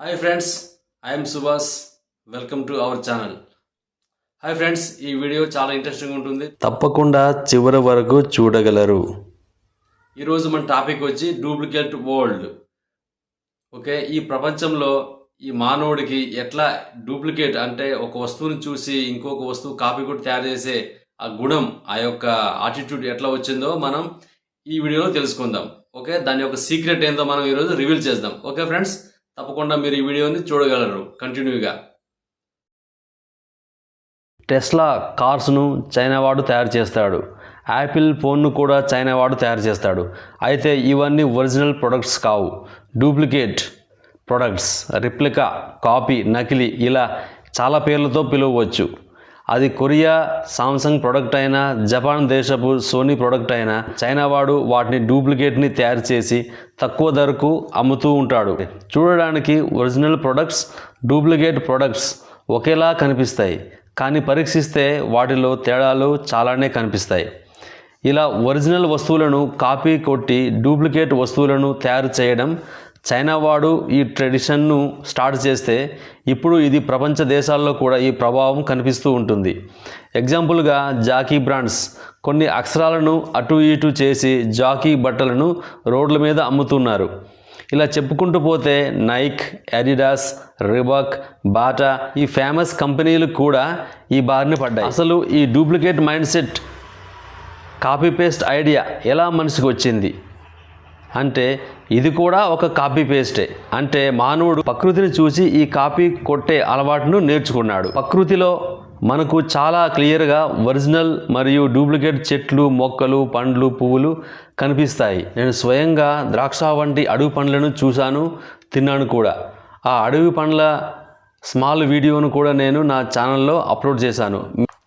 Hi friends I'm Subhash welcome to our channel hi friends ఈ video చాలా interesting ఉంటుంది. తప్పకుండా చివరి వరకు చూడగలరు. ఈరోజు మన టాపిక్ వచ్చి డూప్లికేట్ వరల్డ్ ఓకే ఈ ప్రపంచంలో ఈ మానవుడికి ఎట్లా డూప్లికేట్ అంటే ఒక వస్తువుని చూసి ఇంకొక వస్తువు కాపీ కొట్టి తయారు చేసే ఆ గుణం ఆ యొక్క ఆటిట్యూడ్ ఎట్లా వచ్చిందో మనం ఈ వీడియోలో తెలుసుకుందాం. ఓకే దాని యొక్క సీక్రెట్ ఏందో మనం ఈరోజు రివీల్ చేద్దాం. ఓకే ఫ్రెండ్స్ తప్పకుండా మీరు ఈ వీడియోని చూడగలరు. కంటిన్యూగా టెస్లా కార్స్ను చైనా వాడు తయారు చేస్తాడు. యాపిల్ ఫోన్ను కూడా చైనా వాడు తయారు చేస్తాడు. అయితే ఇవన్నీ ఒరిజినల్ ప్రొడక్ట్స్ కావు. డూప్లికేట్ ప్రొడక్ట్స్ రిప్లికా కాపీ నకిలీ ఇలా చాలా పేర్లతో పిలవవచ్చు. అది కొరియా సామ్సంగ్ ప్రొడక్ట్ అయినా జపాన్ దేశపు సోనీ ప్రొడక్ట్ అయినా చైనా వాడు వాటిని డూప్లికేట్ని తయారు చేసి తక్కువ ధరకు అమ్ముతూ ఉంటాడు. చూడడానికి ఒరిజినల్ ప్రొడక్ట్స్ డూప్లికేట్ ప్రొడక్ట్స్ ఒకేలా కనిపిస్తాయి. కానీ పరీక్షిస్తే వాటిలో తేడాలు చాలానే కనిపిస్తాయి. ఇలా ఒరిజినల్ వస్తువులను కాపీ కొట్టి డూప్లికేట్ వస్తువులను తయారు చేయడం చైనా వాడు ఈ ట్రెడిషన్ను స్టార్ట్ చేస్తే ఇప్పుడు ఇది ప్రపంచ దేశాల్లో కూడా ఈ ప్రభావం కనిపిస్తూ ఉంటుంది. ఎగ్జాంపుల్గా జాకీ బ్రాండ్స్ కొన్ని అక్షరాలను అటు ఇటు చేసి జాకీ బట్టలను రోడ్ల మీద అమ్ముతున్నారు. ఇలా చెప్పుకుంటూ పోతే నైక్ అడిడాస్ రిబక్ బాటా ఈ ఫేమస్ కంపెనీలు కూడా ఈ బారిన పడ్డాయి. అసలు ఈ duplicate mindset copy paste idea ఎలా మనిషికి వచ్చింది? అంటే ఇది కూడా ఒక కాపీ పేస్టే అంటే మానవుడు ప్రకృతిని చూసి ఈ కాపీ కొట్టే అలవాటును నేర్చుకున్నాడు. ప్రకృతిలో మనకు చాలా క్లియర్గా ఒరిజినల్ మరియు డూప్లికేట్ చెట్లు మొక్కలు పండ్లు పువ్వులు కనిపిస్తాయి. నేను స్వయంగా ద్రాక్ష వంటి అడవి పండ్లను చూశాను తిన్నాను కూడా. ఆ అడవి పండ్ల స్మాల్ వీడియోను కూడా నేను నా ఛానల్లో అప్లోడ్ చేశాను.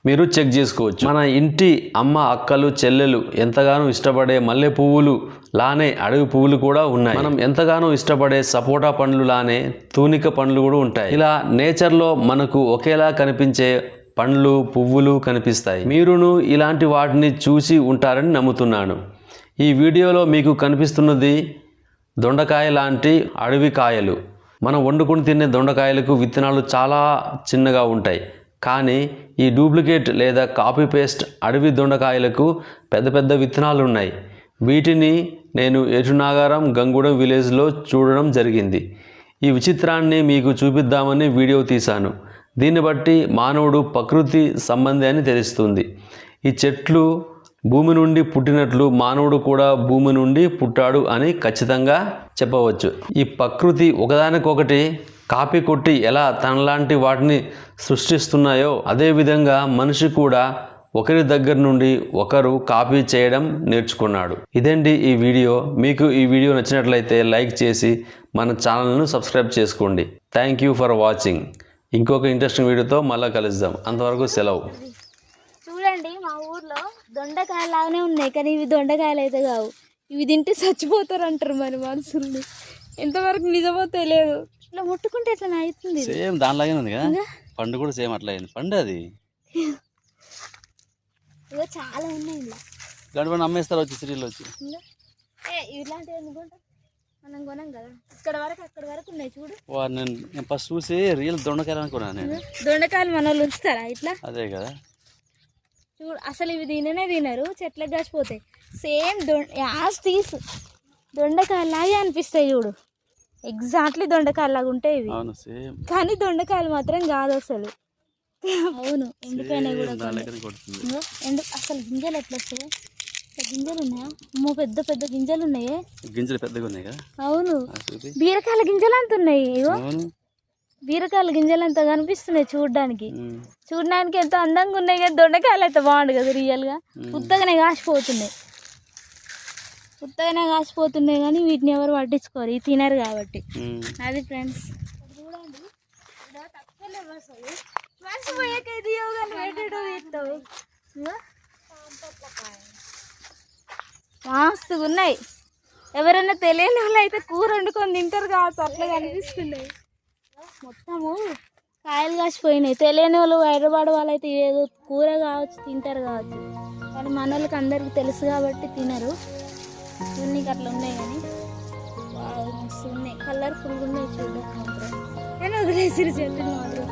మీరు చెక్ చేసుకోవచ్చు. మన ఇంటి అమ్మ అక్కలు చెల్లెలు ఎంతగానో ఇష్టపడే మల్లె పువ్వులు లానే అడవి పువ్వులు కూడా ఉన్నాయి. మనం ఎంతగానో ఇష్టపడే సపోటా పండ్లు లానే తూనిక పండ్లు కూడా ఉంటాయి. ఇలా నేచర్లో మనకు ఒకేలా కనిపించే పండ్లు పువ్వులు కనిపిస్తాయి. మీరును ఇలాంటి వాటిని చూసి ఉంటారని నమ్ముతున్నాను. ఈ వీడియోలో మీకు కనిపిస్తున్నది దొండకాయ లాంటి అడవి కాయలు. మనం వండుకొని తినే దొండకాయలకు విత్తనాలు చాలా చిన్నగా ఉంటాయి. కానీ ఈ డూప్లికేట్ లేదా కాపీ పేస్ట్ అడవి దొండకాయలకు పెద్ద పెద్ద విత్తనాలు ఉన్నాయి వీటిని నేను ఎటునాగారం గంగూడెం విలేజ్లో చూడడం జరిగింది. ఈ విచిత్రాన్ని మీకు చూపిద్దామని వీడియో తీశాను. దీన్ని బట్టి మానవుడు ప్రకృతి సంబంధి అని తెలుస్తుంది. ఈ చెట్లు భూమి నుండి పుట్టినట్లు మానవుడు కూడా భూమి నుండి పుట్టాడు అని ఖచ్చితంగా చెప్పవచ్చు. ఈ ప్రకృతి ఒకదానికొకటి కాపీ కొట్టి ఎలా తనలాంటి వాటిని సృష్టిస్తున్నాయో అదేవిధంగా మనిషి కూడా ఒకరి దగ్గర నుండి ఒకరు కాపీ చేయడం నేర్చుకున్నాడు. ఇదండి ఈ వీడియో? మీకు ఈ వీడియో నచ్చినట్లయితే లైక్ చేసి మన ఛానల్ను సబ్స్క్రైబ్ చేసుకోండి. థ్యాంక్ యూ ఫర్ వాచింగ్ ఇంకొక ఇంట్రెస్టింగ్ వీడియోతో మళ్ళీ కలుద్దాం. అంతవరకు సెలవు. చూడండి మా ఊర్లో దొండకాయలాగానే ఉన్నాయి కానీ ఇవి దొండకాయలు అయితే కావు. ఇవి తింటే చచ్చిపోతారు అంటారు మరి మనుషుల్ని. ఎంతవరకు నిజమో తెలియదు. ఇట్లా ముట్టుకుంటే ఎట్లా అవుతుంది. సేమ్ దానిలాగే ఉంది కదా? పండు కూడా సేమ్ అట్లా అయింది. పండు అది. ఇగో చాలా ఉన్నాయి ఇలా గడపడి అమ్మేస్తారు వచ్చి సిటీలో వచ్చి. ఇలాంటివి మనం కొనం కదా. ఇక్కడ వరకు అక్కడ వరకు ఉన్నాయి చూడు. నేను ఫస్ట్ చూసి రియల్ దొండకాయలు అనుకున్నాను నేను. దొండకాయలు మన వాళ్ళు ఉంచుతారా ఇట్లా? అదే కదా. చూడు అసలు ఇవి తిననే తినరు చెట్లకు కాసిపోతాయి. సేమ్ దొండ యాస్ తీసు. దొండకాయలాగే అనిపిస్తాయి చూడు. ఎగ్జాక్ట్లీ దొండకాయలాగా ఉంటాయి ఇవి. అవును సేమ్. కానీ దొండకాయలు మాత్రం కాదు అసలు. అవును ఎండిపోయినాయి కూడా కొడుతుంది. అసలు గింజలు ఎట్లా వస్తాయి? గింజలు ఉన్నాయా? అమ్మో పెద్ద పెద్ద గింజలు ఉన్నాయే. గింజలు పెద్దగా ఉన్నాయి అవును. బీరకాయల గింజలు అంత ఉన్నాయి ఇగో. బీరకాయల గింజలు అంత కనిపిస్తున్నాయి చూడడానికి. చూడడానికి ఎంతో అందంగా ఉన్నాయి కానీ దొండకాయలు అయితే బాగుండు కదా రియల్గా ఉత్తగానే కాసిపోతున్నాయి. ఉత్తగానే కాసిపోతున్నాయి కానీ వీటిని ఎవరు పట్టించుకోరు. ఇవి తినరు కాబట్టి. అది ఫ్రెండ్స్. చూడండి ఇగో. మస్తుగా ఉన్నాయి. ఎవరైనా తెలియని వాళ్ళు అయితే కూర వండుకొని తింటారు కావచ్చు అట్లా కనిపిస్తున్నాయి. మొత్తము కాయలు కాసిపోయినాయి. తెలియని వాళ్ళు హైదరాబాద్ వాళ్ళు అయితే ఏదో కూర కావచ్చు తింటారు కావచ్చు. కానీ మన వాళ్ళకి అందరికి తెలుసు కాబట్టి తినరు. చూడనీకి అట్లా ఉన్నాయి కానీ బాగా మస్తు ఉన్నాయి కలర్ఫుల్గా ఉన్నాయి చూడడానికి మాత్రం నేను వదిలేసిరు చెట్లు మాత్రం